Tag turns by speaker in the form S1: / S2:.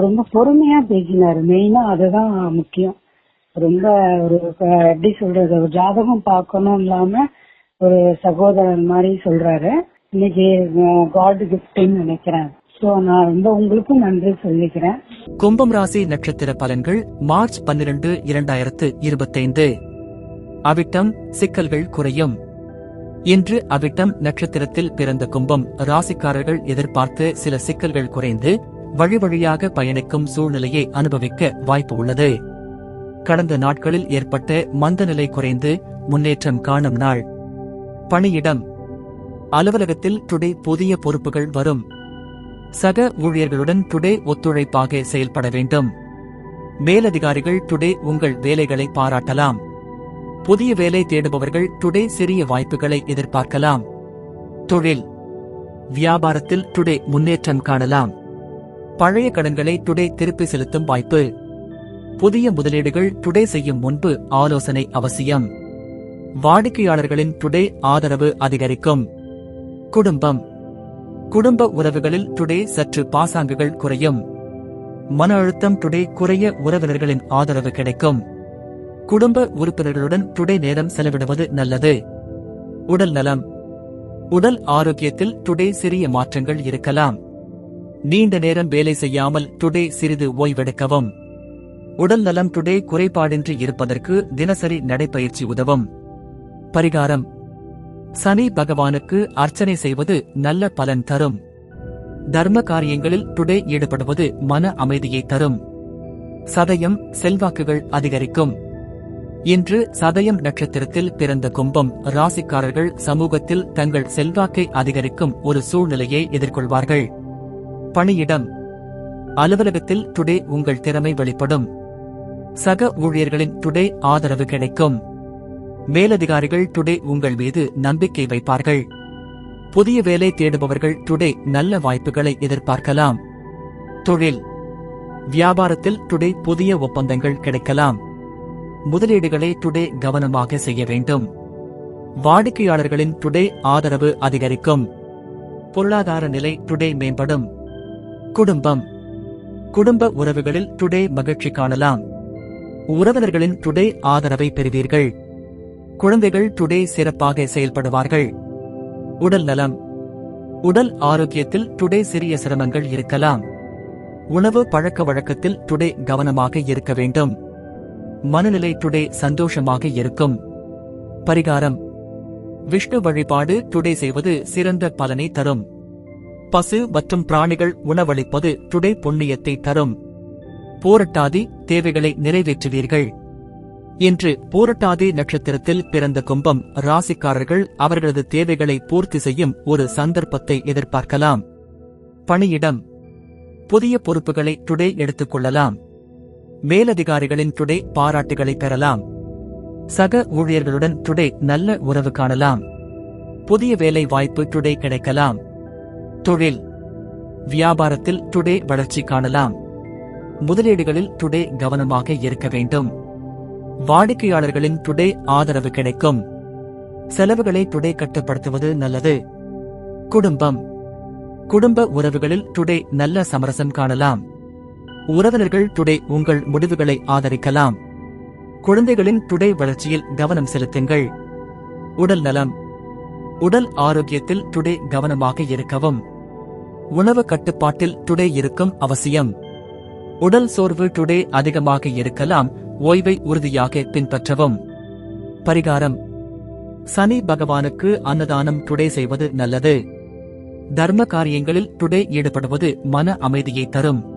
S1: ரொம்ப பொறுமையா பேசினாரு. மெயினா அதுதான் முக்கியம். ரொம்ப ஒரு எப்படி சொல்றது ஒரு ஜாதகம் பார்க்கணும் இல்லாம ஒரு சகோதரன் மாதிரி சொல்றாரு. இன்னைக்கு காட் கிஃப்ட்னு நினைக்கிறேன். நான் உங்களுக்கும் நன்றி சொல்லிக்கிறேன்.
S2: கும்பம் ராசி நட்சத்திர பலன்கள் மார்ச் பன்னிரண்டு இரண்டாயிரத்து இருபத்தைந்து. அவிட்டம் சிக்கல்கள் குறையும். இன்று அவிட்டம் நட்சத்திரத்தில் பிறந்த கும்பம். ராசிக்காரர்கள் எதிர்பார்த்து சில சிக்கல்கள் குறைந்து வழி வழியாக பயணிக்கும் சூழ்நிலையை அனுபவிக்க வாய்ப்பு உள்ளது. கடந்த நாட்களில் ஏற்பட்ட மந்தநிலை குறைந்து முன்னேற்றம் காணும் நாள். பணியிடம். அலுவலகத்தில் டுடே புதிய பொறுப்புகள் வரும். சக ஊழியர்களுடன் டுடே ஒத்துழைப்பாக செயல்பட வேண்டும். மேலதிகாரிகள் டுடே உங்கள் வேலைகளை பாராட்டலாம். புதிய வேலை தேடுபவர்கள் டுடே சிறிய வாய்ப்புகளை எதிர்பார்க்கலாம். தொழில். வியாபாரத்தில் டுடே முன்னேற்றம் காணலாம். பழைய கடன்களை டுடே திருப்பி செலுத்தும் வாய்ப்பு. புதிய முதலீடுகள் டுடே செய்யும் முன்பு ஆலோசனை அவசியம். வாடிக்கையாளர்களின் டுடே ஆதரவு அதிகரிக்கும். குடும்பம். குடும்ப உறவுகளில் டுடே சற்று பாசாங்குகள் குறையும். மன அழுத்தம் டுடே குறைய உறவினர்களின் ஆதரவு கிடைக்கும். குடும்ப உறுப்பினர்களுடன் டுடே நேரம் செலவிடுவது நல்லது. உடல் நலம். உடல் ஆரோக்கியத்தில் டுடே சிறிய மாற்றங்கள் இருக்கலாம். நீண்ட நேரம் வேலை செய்யாமல் டுடே சிறிது ஓய்வெடுக்கவும். உடல் நலம் டுடே குறைபாடின்றி இருப்பதற்கு தினசரி நடைப்பயிற்சி உதவும். பரிகாரம். சனி பகவானுக்கு அர்ச்சனை செய்வது நல்ல பலன் தரும். தர்ம காரியங்களில் டுடே ஈடுபடுவது மன அமைதியை தரும். சதயம் செல்வாக்குகள் அதிகரிக்கும். இன்று சதயம் நட்சத்திரத்தில் பிறந்த கும்பம் ராசிக்காரர்கள் சமூகத்தில் தங்கள் செல்வாக்கை அதிகரிக்கும் ஒரு சூழ்நிலையை எதிர்கொள்வார்கள். பணியிடம். அலுவலகத்தில் டுடே உங்கள் திறமை வெளிப்படும். சக ஊழியர்களின் டுடே ஆதரவு கிடைக்கும். மேலதிகாரிகள் டுடே உங்கள் மீது நம்பிக்கை வைப்பார்கள். புதிய வேலை தேடுபவர்கள் டுடே நல்ல வாய்ப்புகளை எதிர்பார்க்கலாம். தொழில். வியாபாரத்தில் டுடே புதிய ஒப்பந்தங்கள் கிடைக்கலாம். முதலீடுகளை டுடே கவனமாக செய்ய வேண்டும். வாடிக்கையாளர்களின் டுடே ஆதரவு அதிகரிக்கும். பொருளாதார நிலை டுடே மேம்படும். குடும்பம். குடும்ப உறவுகளில் டுடே மகிழ்ச்சி காணலாம். உறவினர்களின் டுடே ஆதரவை பெறுவீர்கள். குழந்தைகள் டுடே சிறப்பாக செயல்படுவார்கள். உடல் நலம். உடல் ஆரோக்கியத்தில் டுடே சிறிய சிரமங்கள் இருக்கலாம். உணவு பழக்க வழக்கத்தில் டுடே கவனமாக இருக்க வேண்டும். மனநிலை டுடே சந்தோஷமாக இருக்கும். பரிகாரம். விஷ்ணு வழிபாடு டுடே செய்வது சிறந்த பலனை தரும். பசு மற்றும் பிராணிகள் உணவளிப்பது டுடே புண்ணியத்தை தரும். போரட்டாதி தேவைகளை நிறைவேற்றுவீர்கள். இன்று பூரட்டாதி நட்சத்திரத்தில் பிறந்த கும்பம் ராசிக்காரர்கள் அவர்களது தேவைகளை பூர்த்தி செய்யும் ஒரு சந்தர்ப்பத்தை எதிர்பார்க்கலாம். பணியிடம். புதிய பொறுப்புகளை டுடே எடுத்துக் கொள்ளலாம். மேலதிகாரிகளின் டுடே பாராட்டுகளை பெறலாம். சக ஊழியர்களுடன் டுடே நல்ல உறவு காணலாம். புதிய வேலை வாய்ப்பு டுடே கிடைக்கலாம். தொழில். வியாபாரத்தில் டுடே வளர்ச்சி காணலாம். முதலீடுகளில் டுடே கவனமாக இருக்க வேண்டும். வாடிக்கையாளர்களின் டுடே ஆதரவு கிடைக்கும். செலவுகளை டுடே கட்டுப்படுத்துவது நல்லது. குடும்பம். குடும்ப உறவுகளில் டுடே நல்ல சமரசம் காணலாம். உறவினர்கள் டுடே உங்கள் முடிவுகளை ஆதரிக்கலாம். குழந்தைகளின் டுடே வளர்ச்சியில் கவனம் செலுத்துங்கள். உடல் நலம். உடல் ஆரோக்கியத்தில் டுடே கவனமாக இருக்கவும். உணவு கட்டுப்பாட்டில் டுடே இருக்கும் அவசியம். உடல் சோர்வு டுடே அதிகமாக இருக்கலாம் ஓய்வை உறுதியாக பின்பற்றவும். பரிகாரம். சனி பகவானுக்கு அன்னதானம் டுடே செய்வது நல்லது. தர்ம காரியங்களில் டுடே ஈடுபடுவது மன அமைதியை தரும்.